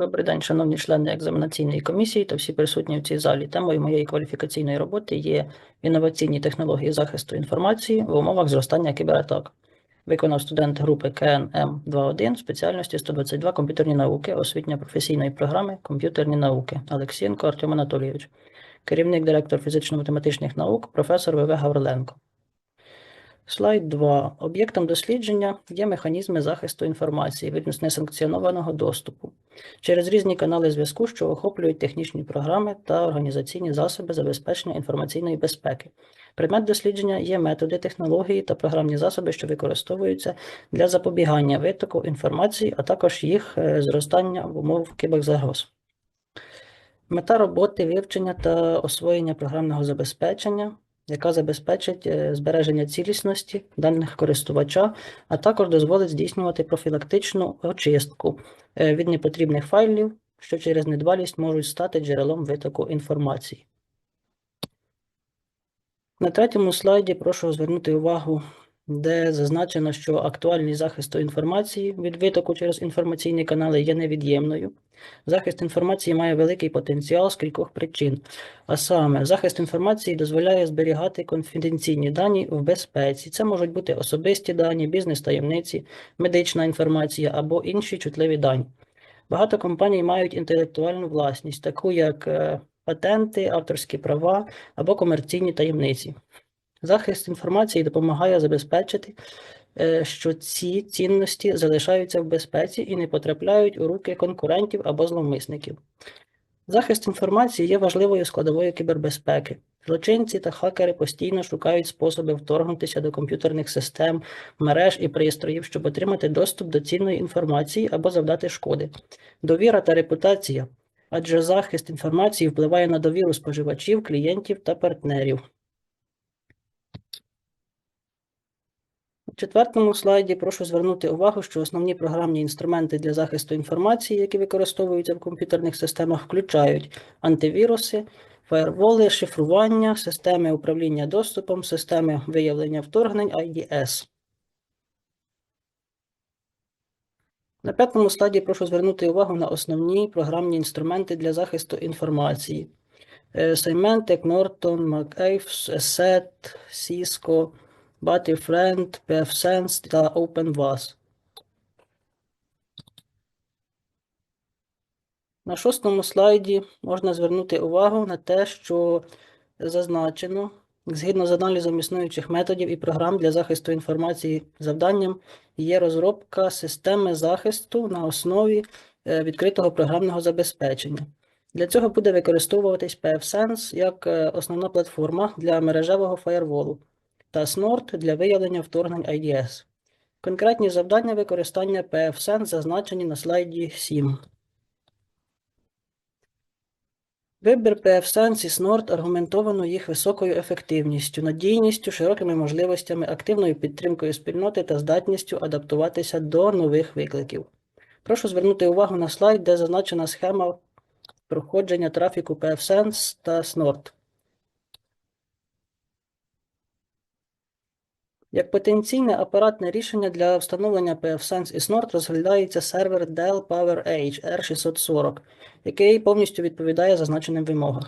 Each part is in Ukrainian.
Добрий день, шановні члени екзаменаційної комісії та всі присутні в цій залі. Темою моєї кваліфікаційної роботи є інноваційні технології захисту інформації в умовах зростання кібератак. Виконав студент групи КНМ 21 спеціальності 122 комп'ютерні науки, освітньо професійної програми комп'ютерні науки Олексієнко Артем Анатолійович, керівник директор фізично-математичних наук, професор ВВ Гавриленко. Слайд 2. Об'єктом дослідження є механізми захисту інформації від несанкціонованого доступу через різні канали зв'язку, що охоплюють технічні програми та організаційні засоби забезпечення інформаційної безпеки. Предмет дослідження є методи, технології та програмні засоби, що використовуються для запобігання витоку інформації, а також їх е, зростання в умовах кіберзагроз. Мета роботи вивчення та освоєння програмного забезпечення, яка забезпечить е, збереження цілісності даних користувача, а також дозволить здійснювати профілактичну очистку е, від непотрібних файлів, що через недбалість можуть стати джерелом витоку інформації. На третьому слайді прошу звернути увагу, де зазначено, що актуальність захисту інформації від витоку через інформаційні канали є невід'ємною. Захист інформації має великий потенціал з кількох причин. А саме, захист інформації дозволяє зберігати конфіденційні дані в безпеці. Це можуть бути особисті дані, бізнес-таємниці, медична інформація або інші чутливі дані. Багато компаній мають інтелектуальну власність, таку як е, патенти, авторські права або комерційні таємниці. Захист інформації допомагає забезпечити, е, що ці цінності залишаються в безпеці і не потрапляють у руки конкурентів або зловмисників. Захист інформації є важливою складовою кібербезпеки. Злочинці та хакери постійно шукають способи вторгнутися до комп'ютерних систем, мереж і пристроїв, щоб отримати доступ до цінної інформації або завдати шкоди. Довіра та репутація, адже захист інформації впливає на довіру споживачів, клієнтів та партнерів. Четвертому слайді прошу звернути увагу, що основні програмні інструменти для захисту інформації, які використовуються в комп'ютерних системах, включають антивіруси, фаєрволи, шифрування, системи управління доступом, системи виявлення вторгнень IDS. На п'ятому слайді прошу звернути увагу на основні програмні інструменти для захисту інформації. Е, Symantec, Norton, McAfee, Asset, Cisco, Battlefriend, pfSense та OpenVAS. На шостому слайді можна звернути увагу на те, що зазначено, згідно з аналізом існуючих методів і програм для захисту інформації, завданням є розробка системи захисту на основі е, відкритого програмного забезпечення. Для цього буде використовуватись pfSense як е, основна платформа для мережевого фаєрволу та SNORT для виявлення вторгнень IDS. Конкретні завдання використання PFSense зазначені на слайді 7. Вибір PFSense і SNORT аргументовано їх високою ефективністю, надійністю, широкими можливостями, активною підтримкою спільноти та здатністю адаптуватися до нових викликів. Прошу звернути увагу на слайд, де зазначена схема проходження трафіку PFSense та SNORT. Як потенційне апаратне рішення для встановлення pfSense і SNORT розглядається сервер Dell PowerEdge R640, який повністю відповідає зазначеним вимогам.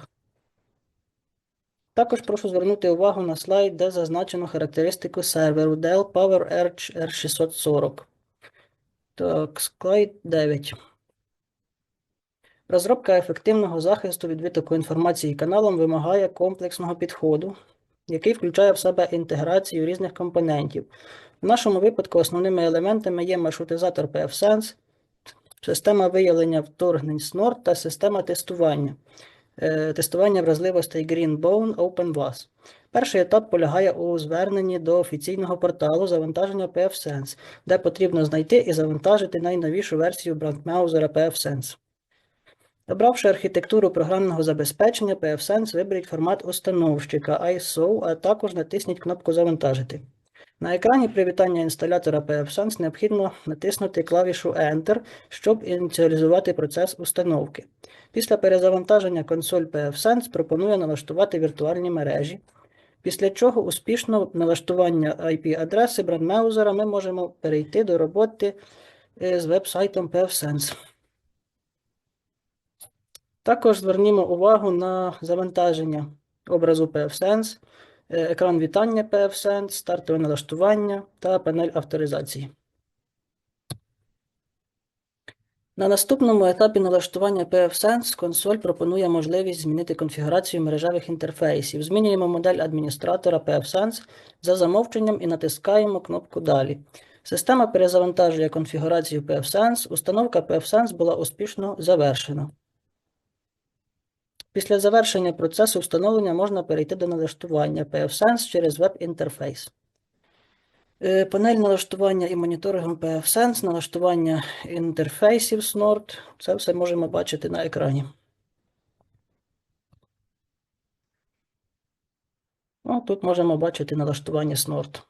Також прошу звернути увагу на слайд, де зазначено характеристику серверу Dell PowerEdge R640. Так, слайд 9. Розробка ефективного захисту від витоку інформації каналом вимагає комплексного підходу, який включає в себе інтеграцію різних компонентів. В нашому випадку основними елементами є маршрутизатор pfSense, система виявлення вторгнень SNORT та система тестування. Е, тестування вразливостей Greenbone OpenVAS. Перший етап полягає у зверненні до офіційного порталу завантаження pfSense, де потрібно знайти і завантажити найновішу версію брандмаузера pfSense. Обравши архітектуру програмного забезпечення, pfSense виберіть формат установщика ISO, а також натисніть кнопку Завантажити. На екрані привітання інсталятора pfSense необхідно натиснути клавішу Enter, щоб ініціалізувати процес установки. Після перезавантаження консоль pfSense пропонує налаштувати віртуальні мережі. Після чого успішно налаштування IP-адреси брандмеузера ми можемо перейти до роботи е, з веб-сайтом pfSense. Також звернімо увагу на завантаження образу PFSense, е, екран вітання PFSense, стартове налаштування та панель авторизації. На наступному етапі налаштування PFSense консоль пропонує можливість змінити конфігурацію мережевих інтерфейсів. Змінюємо модель адміністратора PFSense за замовченням і натискаємо кнопку Далі. Система перезавантажує конфігурацію PFSense. Установка PFSense була успішно завершена. Після завершення процесу встановлення можна перейти до налаштування PFSense через веб-інтерфейс. Е, Панель налаштування і моніторингу PFSense, налаштування інтерфейсів SNORD. Це все можемо бачити на екрані. Ну, тут можемо бачити налаштування SNORD.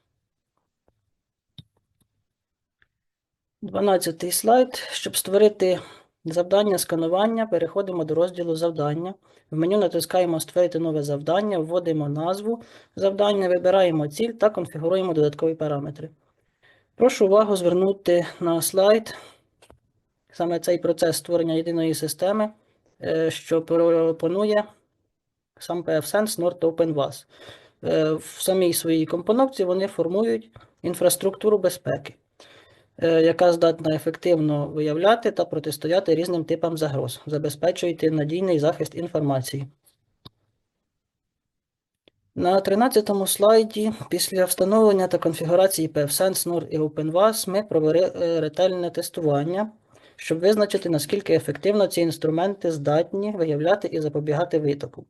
12 слайд. Щоб створити завдання сканування, переходимо до розділу завдання. В меню натискаємо Створити нове завдання, вводимо назву завдання, вибираємо ціль та конфігуруємо додаткові параметри. Прошу увагу звернути на слайд саме цей процес створення єдиної системи, е, що пропонує сам PFSense Nord OpenVAS. Е, В самій своїй компоновці вони формують інфраструктуру безпеки, яка здатна ефективно виявляти та протистояти різним типам загроз, забезпечуючи надійний захист інформації. На 13 слайді після встановлення та конфігурації PFSense Nord і OpenVAS ми провели е, ретельне тестування, щоб визначити, наскільки ефективно ці інструменти здатні виявляти і запобігати витоку.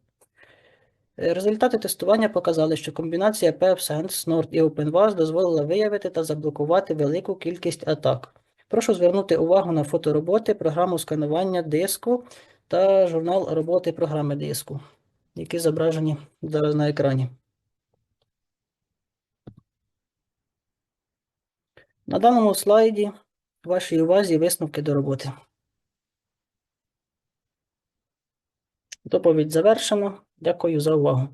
Результати тестування показали, що комбінація PFSense, Nord і OpenVAS дозволила виявити та заблокувати велику кількість атак. Прошу звернути увагу на фотороботи, програму сканування диску та журнал роботи програми диску, які зображені зараз на екрані. На даному слайді вашій увазі висновки до роботи. Доповідь завершено. Дякую за увагу.